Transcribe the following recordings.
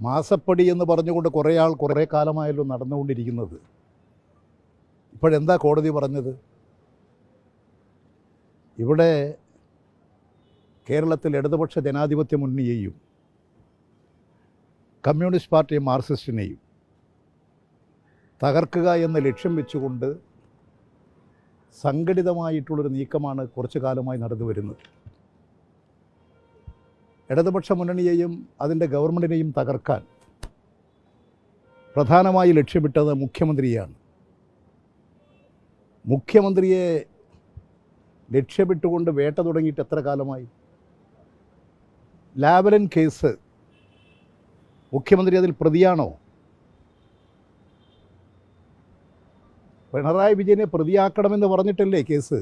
മാസപ്പടി എന്ന് പറഞ്ഞുകൊണ്ട് കുറേ ആൾ കുറേ കാലമായല്ലോ നടന്നുകൊണ്ടിരിക്കുന്നത്. ഇപ്പോഴെന്താ കോടതി പറഞ്ഞത്? ഇവിടെ കേരളത്തിൽ ഇടതുപക്ഷ ജനാധിപത്യ മുന്നണിയെയും കമ്മ്യൂണിസ്റ്റ് പാർട്ടി മാർക്സിസ്റ്റിനെയും തകർക്കുക എന്ന ലക്ഷ്യം വെച്ചുകൊണ്ട് സംഘടിതമായിട്ടുള്ളൊരു നീക്കമാണ് കുറച്ചു കാലമായി നടന്നു വരുന്നത് ഇടതുപക്ഷ മുന്നണിയെയും അതിന്റെ ഗവൺമെന്റിനെയും തകർക്കാൻ പ്രധാനമായി ലക്ഷ്യമിട്ടത് മുഖ്യമന്ത്രിയാണ്. മുഖ്യമന്ത്രിയെ ലക്ഷ്യമിട്ടുകൊണ്ട് വേട്ട തുടങ്ങിയിട്ട് എത്ര കാലമായി? ലാവലൻ കേസ് മുഖ്യമന്ത്രി അതിൽ പ്രതിയാണോ? പിണറായി വിജയനെ പ്രതിയാക്കണമെന്ന് പറഞ്ഞിട്ടല്ലേ കേസ്?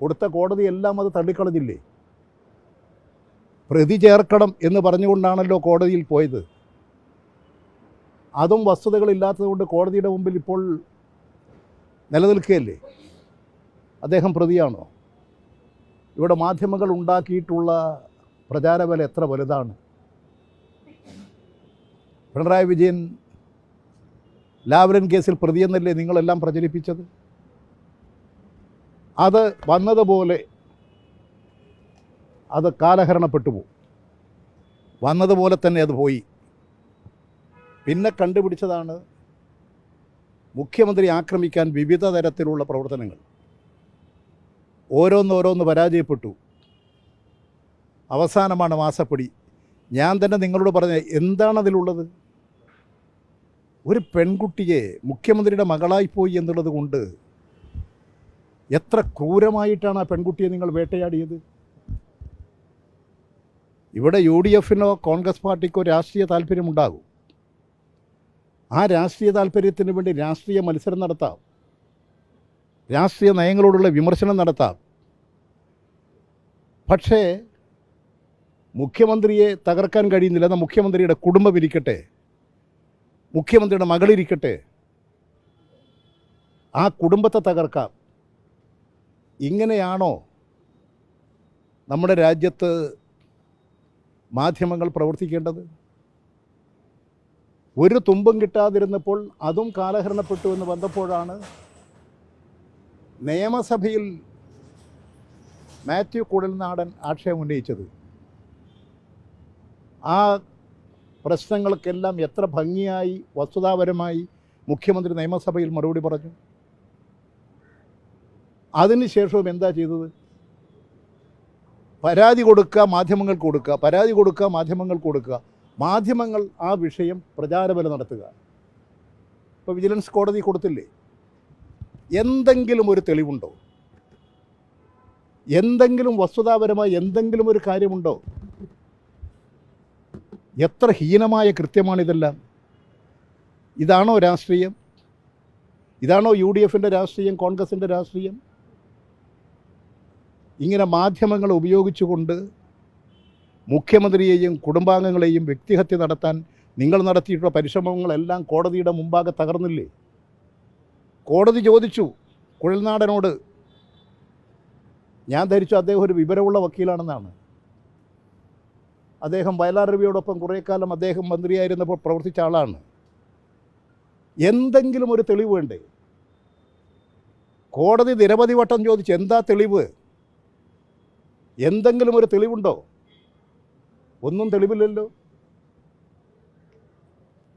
കൊടുത്ത കോടതിയെല്ലാം അത് തള്ളിക്കളഞ്ഞില്ലേ? പ്രതി ചേർക്കണം എന്ന് പറഞ്ഞുകൊണ്ടാണല്ലോ കോടതിയിൽ പോയത്. അതും വസ്തുതകളില്ലാത്തതുകൊണ്ട് കോടതിയുടെ മുമ്പിൽ ഇപ്പോൾ നിലനിൽക്കുകയല്ലേ? അദ്ദേഹം പ്രതിയാണോ? ഇവിടെ മാധ്യമങ്ങൾ ഉണ്ടാക്കിയിട്ടുള്ള പ്രചാരബലം എത്ര വലുതാണ്? പിണറായി വിജയൻ ലാവ്ലൻ കേസിൽ പ്രതിയെന്നല്ലേ നിങ്ങളെല്ലാം പ്രചരിപ്പിച്ചത്? അത് വന്നതുപോലെ അത് കാലഹരണപ്പെട്ടു പോകും വന്നതുപോലെ തന്നെ അത് പോയി. പിന്നെ കണ്ടുപിടിച്ചതാണ് മുഖ്യമന്ത്രി ആക്രമിക്കാൻ വിവിധ തരത്തിലുള്ള പ്രവർത്തനങ്ങൾ. ഓരോന്നോരോന്ന് പരാജയപ്പെട്ടു. അവസാനമാണ് മാസപ്പടി. ഞാൻ തന്നെ നിങ്ങളോട് പറഞ്ഞ എന്താണ് അതിലുള്ളത്? ഒരു പെൺകുട്ടിയെ മുഖ്യമന്ത്രിയുടെ മകളായിപ്പോയി എന്നുള്ളത് കൊണ്ട് എത്ര ക്രൂരമായിട്ടാണ് ആ പെൺകുട്ടിയെ നിങ്ങൾ വേട്ടയാടിയത്? ഇവിടെ യു ഡി എഫിനോ കോൺഗ്രസ് പാർട്ടിക്കോ രാഷ്ട്രീയ താല്പര്യമുണ്ടാകും. ആ രാഷ്ട്രീയ താല്പര്യത്തിന് വേണ്ടി രാഷ്ട്രീയ മത്സരം നടത്താം. രാഷ്ട്രീയ നയങ്ങളോടുള്ള വിമർശനം നടത്താം. പക്ഷേ മുഖ്യമന്ത്രിയെ തകർക്കാൻ കഴിയുന്നില്ല. എന്നാൽ മുഖ്യമന്ത്രിയുടെ കുടുംബം ഇരിക്കട്ടെ. മുഖ്യമന്ത്രിയുടെ മകളിരിക്കട്ടെ ആ കുടുംബത്തെ തകർക്കാം. ഇങ്ങനെയാണോ നമ്മുടെ രാജ്യത്ത് മാധ്യമങ്ങൾ പ്രവർത്തിക്കേണ്ടത്? ഒരു തുമ്പും കിട്ടാതിരുന്നപ്പോൾ അതും കാലഹരണപ്പെട്ടു എന്ന് വന്നപ്പോഴാണ് നിയമസഭയിൽ മാത്യു കൂടൽനാടൻ ആക്ഷേപം ഉന്നയിച്ചത്. ആ പ്രശ്നങ്ങൾക്കെല്ലാം എത്ര ഭംഗിയായി വസ്തുതാപരമായി മുഖ്യമന്ത്രി നിയമസഭയിൽ മറുപടി പറഞ്ഞു. അതിനുശേഷവും എന്താ ചെയ്തത്? പരാതി കൊടുക്കുക മാധ്യമങ്ങൾക്ക് കൊടുക്കുക. പരാതി കൊടുക്കുക മാധ്യമങ്ങൾക്ക് കൊടുക്കുക. മാധ്യമങ്ങൾ ആ വിഷയം പ്രചാരബലം നടത്തുക. ഇപ്പോൾ വിജിലൻസ് കോടതി കൊടുത്തില്ലേ? എന്തെങ്കിലും ഒരു തെളിവുണ്ടോ? എന്തെങ്കിലും വസ്തുതാപരമായി എന്തെങ്കിലും ഒരു കാര്യമുണ്ടോ? എത്ര ഹീനമായ കൃത്യമാണിതെല്ലാം ഇതാണോ രാഷ്ട്രീയം? ഇതാണോ യു ഡി എഫിന്റെ രാഷ്ട്രീയം കോൺഗ്രസിന്റെ രാഷ്ട്രീയം? ഇങ്ങനെ മാധ്യമങ്ങൾ ഉപയോഗിച്ചുകൊണ്ട് മുഖ്യമന്ത്രിയെയും കുടുംബാംഗങ്ങളെയും വ്യക്തിഹത്യ നടത്താൻ നിങ്ങൾ നടത്തിയിട്ടുള്ള പരിശ്രമങ്ങളെല്ലാം കോടതിയുടെ മുമ്പാകെ തകർന്നില്ലേ? കോടതി ചോദിച്ചു കുഴൽനാടനോട് ഞാൻ ധരിച്ചു അദ്ദേഹം ഒരു വിവരമുള്ള വക്കീലാണെന്നാണ്. അദ്ദേഹം വയലാർ രവിയോടൊപ്പം കുറേ കാലം അദ്ദേഹം മന്ത്രിയായിരുന്നപ്പോൾ പ്രവർത്തിച്ച ആളാണ്. എന്തെങ്കിലും ഒരു തെളിവ് വേണ്ടേ? കോടതി നിരവധി വട്ടം ചോദിച്ചു എന്താ തെളിവ്? എന്തെങ്കിലും ഒരു തെളിവുണ്ടോ? ഒന്നും തെളിവില്ലല്ലോ.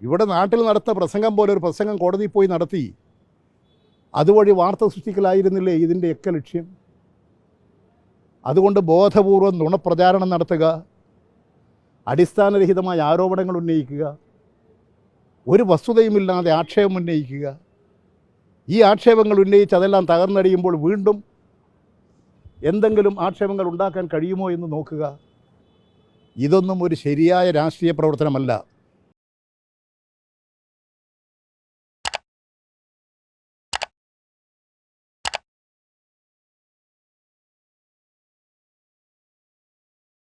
ഇവിടെ നാട്ടിൽ നടത്ത പ്രസംഗം പോലെ ഒരു പ്രസംഗം കോടതിയിൽ പോയി നടത്തി. അതുവഴി വാർത്ത സൃഷ്ടിക്കലായിരുന്നില്ലേ ഇതിന്റെയൊക്കെ ലക്ഷ്യം? അതുകൊണ്ട് ബോധപൂർവം നുണപ്രചാരണം നടത്തുക അടിസ്ഥാനരഹിതമായ ആരോപണങ്ങൾ ഉന്നയിക്കുക ഒരു വസ്തുതയുമില്ലാതെ ആക്ഷേപം ഉന്നയിക്കുക. ഈ ആക്ഷേപങ്ങൾ ഉന്നയിച്ച് അതെല്ലാം തകർന്നടിയുമ്പോൾ വീണ്ടും എന്തെങ്കിലും ആക്ഷേപങ്ങൾ ഉണ്ടാക്കാൻ കഴിയുമോ എന്ന് നോക്കുക. ഇതൊന്നും ഒരു ശരിയായ രാഷ്ട്രീയ പ്രവർത്തനമല്ല.